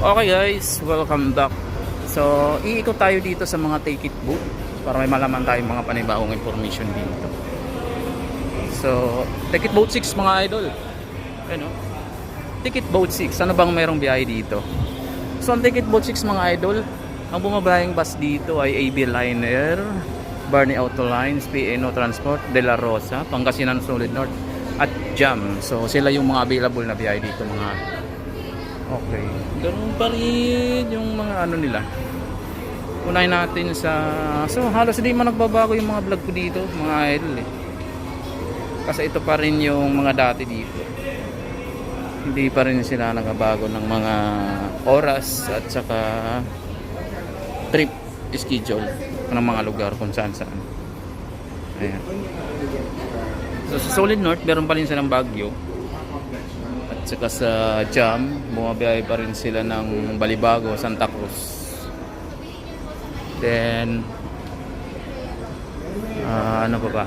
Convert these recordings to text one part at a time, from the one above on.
Okay guys, welcome back. So, iikot tayo dito sa mga take it book para may malaman tayong mga panibagong information dito. So, take it boat 6 mga idol. Ano? Ticket boat 6. Ano bang merong biyahe dito? So, ang ticket boat 6 mga idol, ang bumabayang bus dito ay AB Liner, Barney Auto Lines, PNO Transport, De La Rosa, Pangasinan Solid North, at Jam. So, sila yung mga available na biyahe dito mga Okay. Ganun pa rin yung mga ano nila. Unahin natin sa... So, halos hindi man nagbabago yung mga vlog ko dito, mga idol eh. Kasi ito pa rin yung mga dati dito. Hindi pa rin sila nagbabago ng mga oras at saka trip schedule ng mga lugar kung saan saan. Ayan. So, sa Solid North, meron pa rin silang Baguio. Saka sa Jam, bumabiyahe pa rin sila ng Balibago, Santa Cruz. Then, ah, ano pa ba?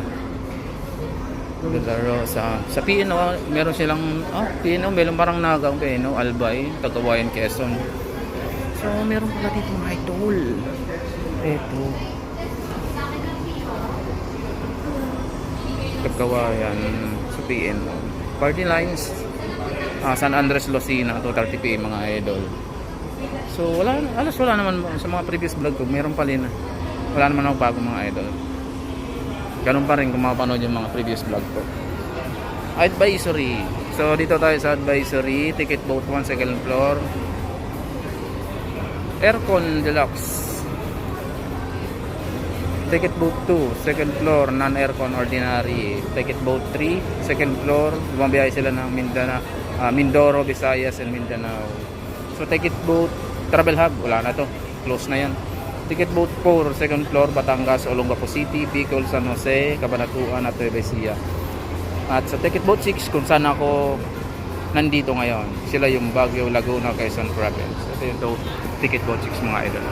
Laro sa sa PNO, meron silang ah, PNO, meron parang nagang PNO, Albay, Tagawayan, Quezon. So, meron pala dito mga idol. Ito. Tagawayan sa PNO. Party lines, ah, San Andres Lucena 230 p mga idol. So wala alas wala naman sa mga previous vlog ko. Meron pa rin. Wala naman ako bago mga idol. Ganun pa rin kung mapanood yung mga previous vlog ko. Advisory. So dito tayo sa advisory. Ticket boat 1 second floor. Aircon deluxe ticket boat 2 second floor non aircon ordinary. Ticket boat 3 second floor bumabiyahe sila ng Mindanao ah, Mindoro, Visayas and Mindanao. So ticket boat travel hub wala na to. Close na yan. Ticket boat 4 second floor Batangas, Olongapo City Bicol, San Jose, Cabanatuan at Nueva at sa ticket boat 6 kung saan ako nandito ngayon sila yung Baguio, Laguna, Quezon Province. Ito yung to, ticket boat 6 mga idol